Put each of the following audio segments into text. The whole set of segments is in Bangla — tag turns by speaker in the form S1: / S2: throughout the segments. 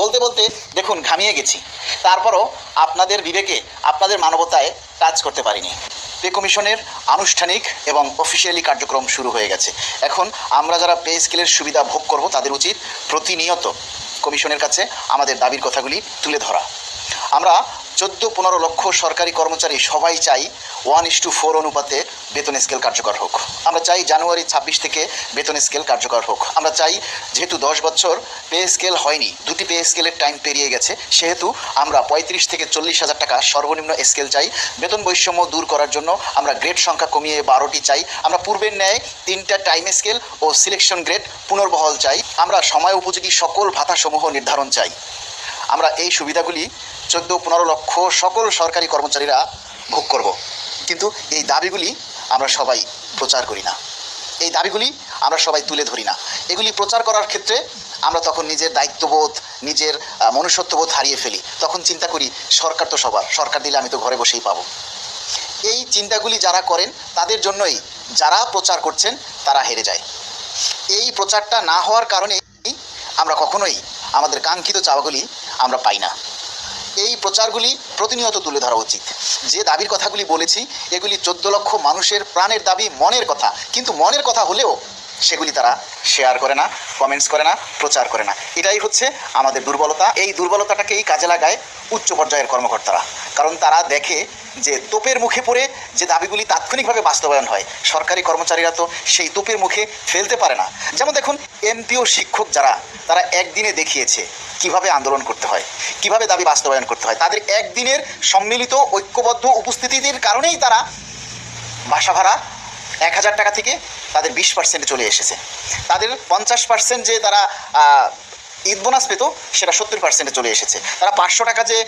S1: বলতে বলতে দেখুন, ঘামিয়ে গেছি। তারপরও আপনাদের বিবেকে, আপনাদের মানবতায় কাজ করতে পারিনি। পে কমিশনের আনুষ্ঠানিক এবং অফিসিয়ালি কার্যক্রম শুরু হয়ে গেছে। এখন আমরা যারা পে স্কেলের সুবিধা ভোগ করব, তাদের উচিত প্রতিনিয়ত কমিশনের কাছে আমাদের দাবির কথাগুলি তুলে ধরা। আমরা চোদ্দ পনেরো লক্ষ সরকারি কর্মচারী সবাই চাই ওয়ান ইস টু ফোর অনুপাতে বেতন স্কেল কার্যকর হোক। আমরা চাই জানুয়ারি ছাব্বিশ থেকে বেতন স্কেল কার্যকর হোক। আমরা চাই যেহেতু দশ বছর পে স্কেল হয়নি, দুটি পে স্কেলের টাইম পেরিয়ে গেছে, সেহেতু আমরা পঁয়ত্রিশ থেকে চল্লিশ হাজার টাকা সর্বনিম্ন স্কেল চাই। বেতন বৈষম্য দূর করার জন্য আমরা গ্রেড সংখ্যা কমিয়ে বারোটি চাই। আমরা পূর্বের ন্যায় তিনটা টাইম স্কেল ও সিলেকশন গ্রেড পুনর্বহল চাই। আমরা সময় উপযোগী সকল ভাতাসমূহ নির্ধারণ চাই। আমরা এই সুবিধাগুলি চোদ্দ, পনেরো লক্ষ সকল সরকারি কর্মচারীরা ভোগ করব। কিন্তু এই দাবিগুলি আমরা সবাই প্রচার করি না। এই দাবিগুলি আমরা সবাই তুলে ধরি না। এগুলি প্রচার করার ক্ষেত্রে আমরা তখন নিজের দায়িত্ববোধ, নিজের মনুষ্যত্ববোধ হারিয়ে ফেলি। তখন চিন্তা করি, সরকার তো সবার, সরকার দিলে আমি তো ঘরে বসেই পাবো। এই চিন্তাগুলি যারা করেন, তাদের জন্যই যারা প্রচার করছেন, তারা হেরে যায়। এই প্রচারটা না হওয়ার কারণেই আমরা কখনোই আমাদের কাঙ্ক্ষিত চাওয়াগুলি আমরা পাই না। এই প্রচারগুলি প্রতিনিয়ত তুলে ধরা উচিত। যে দাবির কথাগুলি বলেছি, এগুলি চোদ্দ লক্ষ মানুষের প্রাণের দাবি, মনের কথা। কিন্তু মনের কথা হলেও সেগুলি তারা শেয়ার করে না কমেন্টস করে না, প্রচার করে না। এটাই হচ্ছে আমাদের দুর্বলতা। এই দুর্বলতাটাকেই কাজে লাগায় উচ্চ পর্যায়ের কর্মকর্তারা। কারণ তারা দেখে যে তোপের মুখে পড়ে যে দাবিগুলি তাৎক্ষণিকভাবে বাস্তবায়ন হয়। সরকারি কর্মচারীরা তো সেই তোপের মুখে ফেলতে পারে না। যেমন দেখুন এমপিও শিক্ষক যারা, তারা একদিনে দেখিয়েছে কীভাবে আন্দোলন করতে হয়, কীভাবে দাবি বাস্তবায়ন করতে হয়। তাদের একদিনের সম্মিলিত ঐক্যবদ্ধ উপস্থিতির কারণেই তারা বাসা ভাড়া এক হাজার টাকা থেকে তাদের বিশ পার্সেন্টে চলে এসেছে। তাদের পঞ্চাশ পার্সেন্ট যে তারা ঈদ বোনাস পেত, সেটা সত্তর পার্সেন্টে চলে এসেছে। তারা পাঁচশো টাকা যে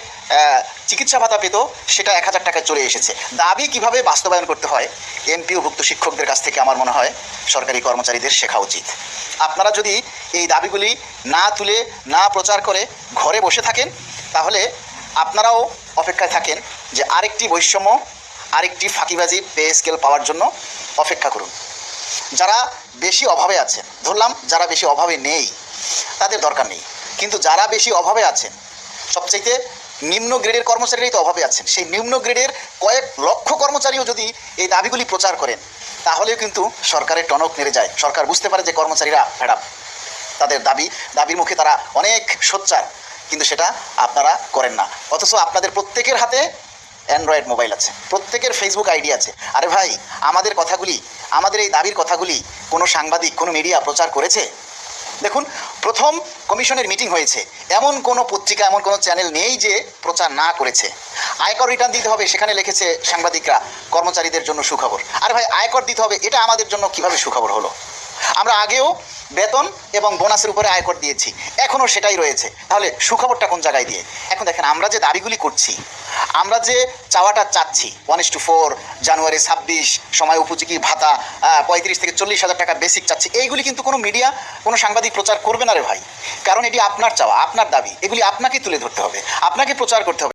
S1: চিকিৎসা ভাতা পেত, সেটা এক হাজার টাকায় চলে এসেছে। দাবি কীভাবে বাস্তবায়ন করতে হয় এমপিওভুক্ত শিক্ষকদের কাছ থেকে আমার মনে হয় সরকারি কর্মচারীদের শেখা উচিত। আপনারা যদি এই দাবিগুলি না তুলে, না প্রচার করে ঘরে বসে থাকেন, তাহলে আপনারাও অপেক্ষায় থাকেন যে আরেকটি বৈষম্য, আরেকটি ফাঁকিবাজি পে স্কেল পাওয়ার জন্য অপেক্ষা করুন। যারা বেশি অভাবে আছেন, ধরলাম যারা বেশি অভাবে নেই তাদের দরকার নেই। কিন্তু যারা বেশি অভাবে আছেন, সবচাইতে নিম্ন গ্রেডের কর্মচারীরাই তো অভাবে আছেন। সেই নিম্ন গ্রেডের কয়েক লক্ষ কর্মচারীও যদি এই দাবিগুলি প্রচার করেন, তাহলেও কিন্তু সরকারের টনক নেড়ে যায়। সরকার বুঝতে পারে যে কর্মচারীরা ভেড়াপ। তাদের দাবি, দাবির মুখে তারা অনেক সোচ্চার, কিন্তু সেটা আপনারা করেন না। অথচ আপনাদের প্রত্যেকের হাতে অ্যান্ড্রয়েড মোবাইল আছে, প্রত্যেকের ফেসবুক আইডি আছে। আরে ভাই, আমাদের কথাগুলি, আমাদের এই দাবির কথাগুলি কোনো সাংবাদিক, কোনো মিডিয়া প্রচার করেছে? দেখুন, প্রথম কমিশনের মিটিং হয়েছে। এমন কোনো পত্রিকা, এমন কোনো চ্যানেল নেই যে প্রচার না করেছে। আয়কর রিটার্ন দিতে হবে, সেখানে লিখেছে সাংবাদিকরা, কর্মচারীদের জন্য সুখবর। আরে ভাই, আয়কর দিতে হবে, এটা আমাদের জন্য কীভাবে সুখবর হলো? আমরা আগেও বেতন এবং বোনাসের উপরে আয়কর দিয়েছি এখনও সেটাই রয়েছে। তাহলে সুখবরটা কোন জায়গায় দিয়ে? এখন দেখেন, আমরা যে দাবিগুলি করছি আমরা যে চাওয়াটা চাচ্ছি ওয়ান ইস টু ফোর জানুয়ারি ছাব্বিশ, সময় উপযোগী ভাতা পঁয়ত্রিশ থেকে চল্লিশ হাজার টাকা বেসিক চাচ্ছি, এইগুলি কিন্তু কোনো মিডিয়া কোনো সাংবাদিক প্রচার করবে না রে ভাই। কারণ এটি আপনার চাওয়া, আপনার দাবি, এগুলি আপনাকে তুলে ধরতে হবে, আপনাকে প্রচার করতে হবে।